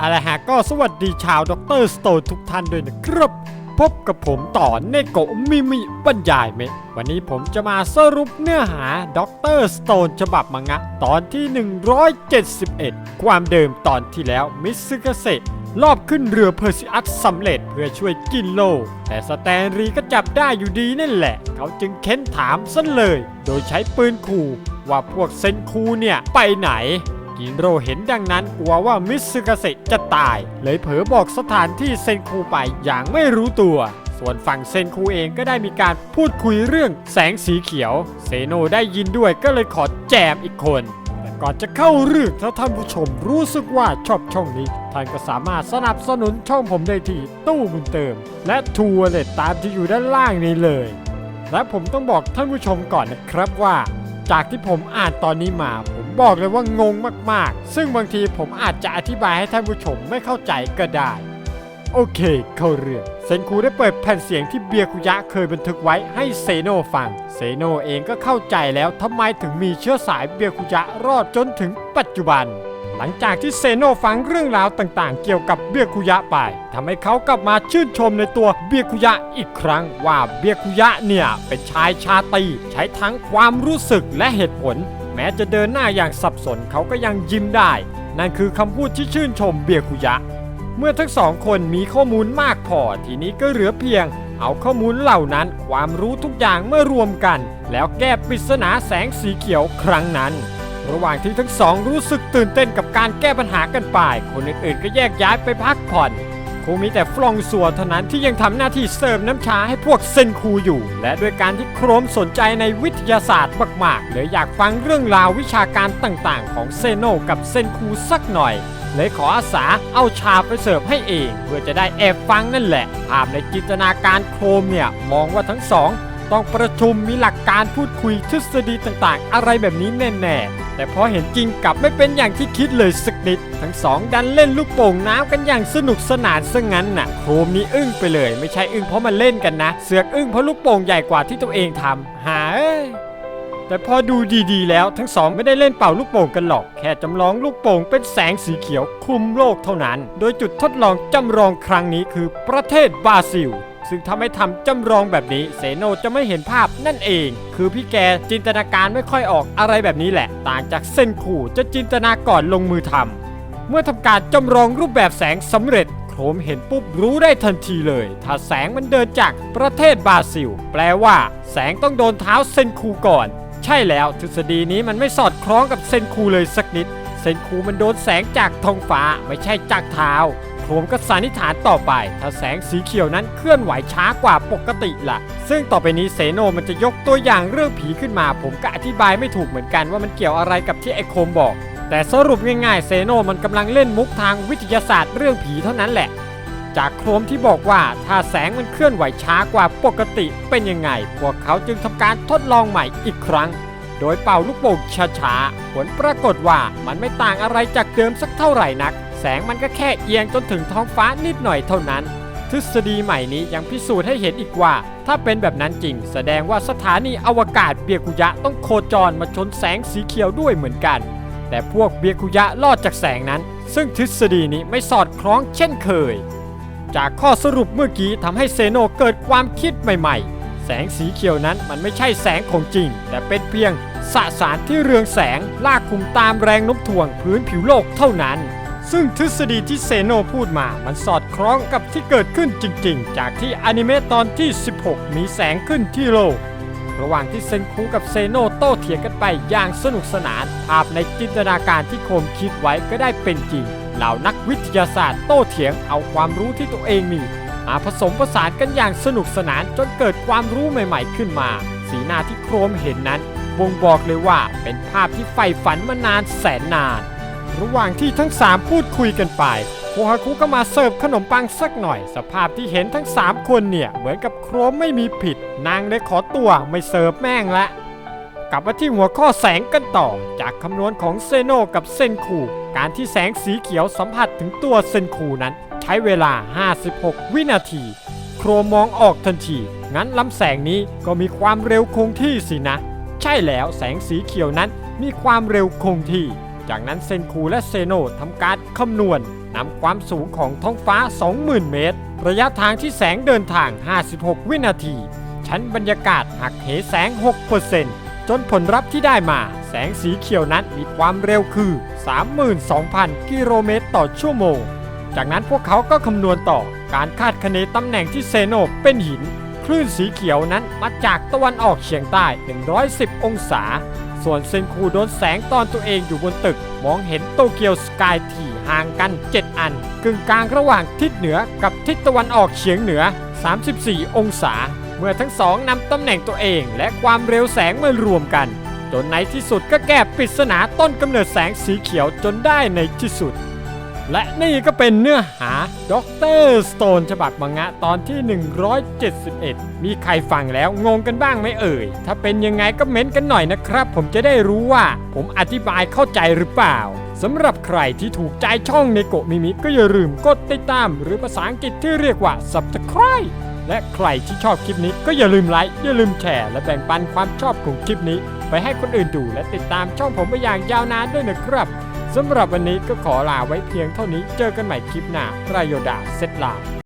อะไรฮะก็สวัสดีชาวดรสโตนทุกท่านด้วยนะครับ พบกับผมต่อเนโกะมิมิบรรยายเมวันนี้ผมจะมาสรุปเนื้อหาด็อกเตอร์สโตนฉบับมังงะ ตอนที่ 171 ความเดิมตอนที่แล้วมิสซึกเซรอบขึ้นเรือเพอร์ซิอัสสำเร็จเพื่อช่วยกินโล แต่สแตนรีก็จับได้อยู่ดีนั่นแหละ เขาจึงเค้นถามซะเลย โดยใช้ปืนขู่ว่าพวกเซนคูเนี่ยไปไหน กินโรเห็นดังนั้นกลัวว่ามิซึกาเซจะตาย เลยเผลอบอกสถานที่เซนคูไปอย่างไม่รู้ตัวส่วนฝั่งเซนคูเองก็ได้มีการพูดคุยเรื่องแสงสีเขียว เซโนได้ยินด้วยก็เลยขอแจมอีกคน แต่ก่อนจะเข้าเรื่องถ้าท่านผู้ชมรู้สึกว่าชอบช่องนี้ ท่านก็สามารถสนับสนุนช่องผมได้ที่ตู้บุญเติม และทัวร์เลตตามที่อยู่ด้านล่างนี้เลย และผมต้องบอกท่านผู้ชมก่อนนะครับว่า จากที่ผมอ่านตอนนี้มา ผมบอกเลยว่างงมากๆ ซึ่งบางทีผมอาจจะอธิบายให้ท่านผู้ชมไม่เข้าใจก็ได้ โอเค เข้าเรื่องเซนคูได้เปิดแผ่นเสียงที่เบียคุยะเคยบันทึกไว้ให้เซโนฟัง เซโนเองก็เข้าใจแล้วทำไมถึงมีเชื้อสายเบียคุยะรอดจนถึงปัจจุบัน หลังจากที่เซโนฟังเรื่องราวต่างๆ เกี่ยวกับเบียคุยะไปทำให้เขากลับมาชื่นชมในตัวเบียคุยะอีกครั้งว่าเบียคุยะเนี่ยเป็นชายชาตรีใช้ทั้งความรู้สึกและเหตุผล แม้จะเดินหน้าอย่างสับสนเขาก็ยังยิ้มได้ นั่นคือคำพูดที่ชื่นชมเบียคุยะ เมื่อทั้งสองคนมีข้อมูลมากพอทีนี้ก็เหลือเพียงเอาข้อมูลเหล่านั้นความรู้ทุกอย่างเมื่อรวมกัน แล้วแก้ปริศนาแสงสีเขียวครั้งนั้น ระหว่างที่ทั้งสองรู้สึกตื่นเต้นกับการแก้ปัญหากันไป คนอื่นๆก็แยกย้ายไปพักผ่อน คงมีแต่ฟรองซัวเท่านั้นที่ยังทำหน้าที่เสิร์ฟน้ำชาให้พวกเซนคูอยู่ และด้วยการที่โครมสนใจในวิทยาศาสตร์มากๆเลยอยากฟังเรื่องราววิชาการต่างๆ ของเซโนกับเซนคูสักหน่อยเลยขออาสาเอาชาไปเสิร์ฟให้เอง เพื่อจะได้แอบฟังนั่นแหละ ภาพในจินตนาการโครมเนี่ย มองว่าทั้งสอง ต้องประชุมมีหลักการพูดคุยทฤษฎีต่างๆ อะไรแบบนี้แน่ๆ แต่พอเห็นจริงกลับไม่เป็นอย่างที่คิดเลยสักนิด ทั้งสองดันเล่นลูกโป่งน้ำกันอย่างสนุกสนานซะงั้นน่ะ โครมนี่อึ้งไปเลย ไม่ใช่อึ้งเพราะมันเล่นกันนะ เสือกอึ้งเพราะลูกโป่งใหญ่กว่าที่ตัวเองทำหายแต่พอดูดีๆ แล้วทั้งสองไม่ได้เล่นเป่าลูกโป่งกันหรอก แค่จำลองลูกโป่งเป็นแสงสีเขียวคลุมโลกเท่านั้น โดยจุดทดลองจำลองครั้งนี้คือประเทศบราซิล ซึ่งถ้าไม่ทำจำลองแบบนี้เซโนจะไม่เห็นภาพนั่นเอง คือพี่แกจินตนาการไม่ค่อยออกอะไรแบบนี้แหละ ต่างจากเส้นขู่จะจินตนาก่อนลงมือทำเมื่อทำการจำลองรูปแบบแสงสำเร็จโครมเห็นปุ๊บรู้ได้ทันทีเลย ถ้าแสงมันเดินจากประเทศบราซิล แปลว่า แสงต้องโดนเท้าเซนคูก่อน ใช่แล้วทฤษฎีนี้มันไม่สอดคล้องกับเซนคูเลยสักนิด เซนคูมันโดนแสงจากท้องฟ้าไม่ใช่จากเท้า โครมก็สันนิษฐานต่อไป ถ้าแสงสีเขียวนั้นเคลื่อนไหวช้ากว่าปกติล่ะ ซึ่งต่อไปนี้เซโนมันจะยกตัวอย่างเรื่องผีขึ้นมา ผมก็อธิบายไม่ถูกเหมือนกันว่ามันเกี่ยวอะไรกับที่ไอโคมบอก แต่สรุปง่ายๆเซโนมันกำลังเล่นมุกทางวิทยาศาสตร์เรื่องผีเท่านั้นแหละ จากโครมที่บอกว่าถ้าแสงมันเคลื่อนไหวช้ากว่าปกติเป็นยังไง พวกเขาจึงทำการทดลองใหม่อีกครั้ง โดยเป่าลูกโป่งช้าๆผลปรากฏว่ามันไม่ต่างอะไรจากเดิมสักเท่าไหร่นัก งมันก็แค่เอียงจนถึงท้องฟ้านิดหน่อยเท่านั้น ทฤษฎีใหม่นี้ยังพิสูจน์ให้เห็นอีกว่า ถ้าเป็นแบบนั้นจริง แสดงว่าสถานีอวกาศเบียกุยะต้องโคจรมาชนแสงสีเขียวด้วยเหมือนกัน แต่พวกเบียกุยะรอดจากแสงนั้น ซึ่งทฤษฎีนี้ไม่สอดคล้องเช่นเคย จากข้อสรุปเมื่อกี้ทำให้เซโนเกิดความคิดใหม่ ๆ แสงสีเขียวนั้นมันไม่ใช่แสงของจริง แต่เป็นเพียงสสารที่เรืองแสงลากคุมตามแรงโน้มถ่วงพื้นผิวโลกเท่านั้น ซึ่งทฤษฎีที่เซโนพูดมามันสอดคล้องกับที่เกิดขึ้นจริงๆ จากที่อนิเมะตอนที่ 16 มีแสงขึ้นที่โลก ระหว่างที่เซนคูกับเซโนโต้เถียงกันไปอย่างสนุกสนาน ภาพในจินตนาการที่โคมคิดไว้ก็ได้เป็นจริง เหล่านักวิทยาศาสตร์โต้เถียงเอาความรู้ที่ตัวเองมีมาผสมผสานกันอย่างสนุกสนานจนเกิดความรู้ใหม่ ๆ ขึ้นมา สีหน้าที่โครมเห็นนั้นบ่งบอกเลยว่าเป็นภาพที่ใฝ่ฝันมานานแสนนาน ระหว่างที่ทั้ง 3 พูดคุยกันไปโคฮาคุก็มาเสิร์ฟขนมปังสักหน่อย สภาพที่เห็นทั้ง 3 คนเนี่ย เหมือนกับโครมไม่มีผิด นางเลยขอตัวไม่เสิร์ฟแม่งละกลับมาที่หัวข้อแสงกันต่อ จากคำนวณของเซโนกับเซนคูการที่แสงสีเขียวสัมผัสถึงตัวเซนคูนั้น ใช้เวลา 56 วินาที โครมองออกทันที งั้นลำแสงนี้ก็มีความเร็วคงที่สินะ ใช่แล้วแสงสีเขียวนั้นมีความเร็วคงที่ จากนั้นเซนคูและเซโนทำการคำนวณนำความสูงของท้องฟ้า 20,000 เมตร ระยะทางที่แสงเดินทาง 56 วินาที ชั้นบรรยากาศหักเหแสง 6%จนผลลัพธ์ที่ได้มา แสงสีเขียวนั้นมีความเร็วคือ 32,000 กิโลเมตรต่อชั่วโมง จากนั้นพวกเขาก็คำนวณต่อการคาดคะเนตำแหน่งที่เซโนเป็นหิน คลื่นสีเขียวนั้นมาจากตะวันออกเฉียงใต้ 110 องศา ส่วนเซนคูโดนแสงตอนตัวเองอยู่บนตึก มองเห็นโตเกียวสกายที่ห่างกัน 7 อัน กึ่งกลางระหว่างทิศเหนือกับทิศตะวันออกเฉียงเหนือ 34 องศา เมื่อทั้งสองนำตำแหน่งตัวเอง และความเร็วแสงมารวมกัน จนในที่สุดก็แก้ปริศนาต้นกำเนิดแสงสีเขียวจนได้ในที่สุด และนี่ก็เป็นเนื้อหาด็อกเตอร์สโตนฉบับมังงะตอนที่ 171 มีใครฟังแล้วงงกันบ้างไหมเอ่ย ถ้าเป็นยังไงก็เม้นกันหน่อยนะครับ ผมจะได้รู้ว่าผมอธิบายเข้าใจหรือเปล่าสำหรับใครที่ถูกใจช่องในโกมิมิก็อย่าลืมกดติดตาม หรือภาษาอังกฤษที่เรียกว่า subscribe และใครที่ชอบคลิปนี้ก็อย่าลืมไลค์อย่าลืมแชร์และแบ่งปันความชอบของคลิปนี้ ไปให้คนอื่นดูและติดตามช่องผมไปอย่างยาวนานด้วยนะครับ สำหรับวันนี้ก็ขอลาไว้เพียงเท่านี้เจอกันใหม่คลิปหน้ารายโยดาเซตลา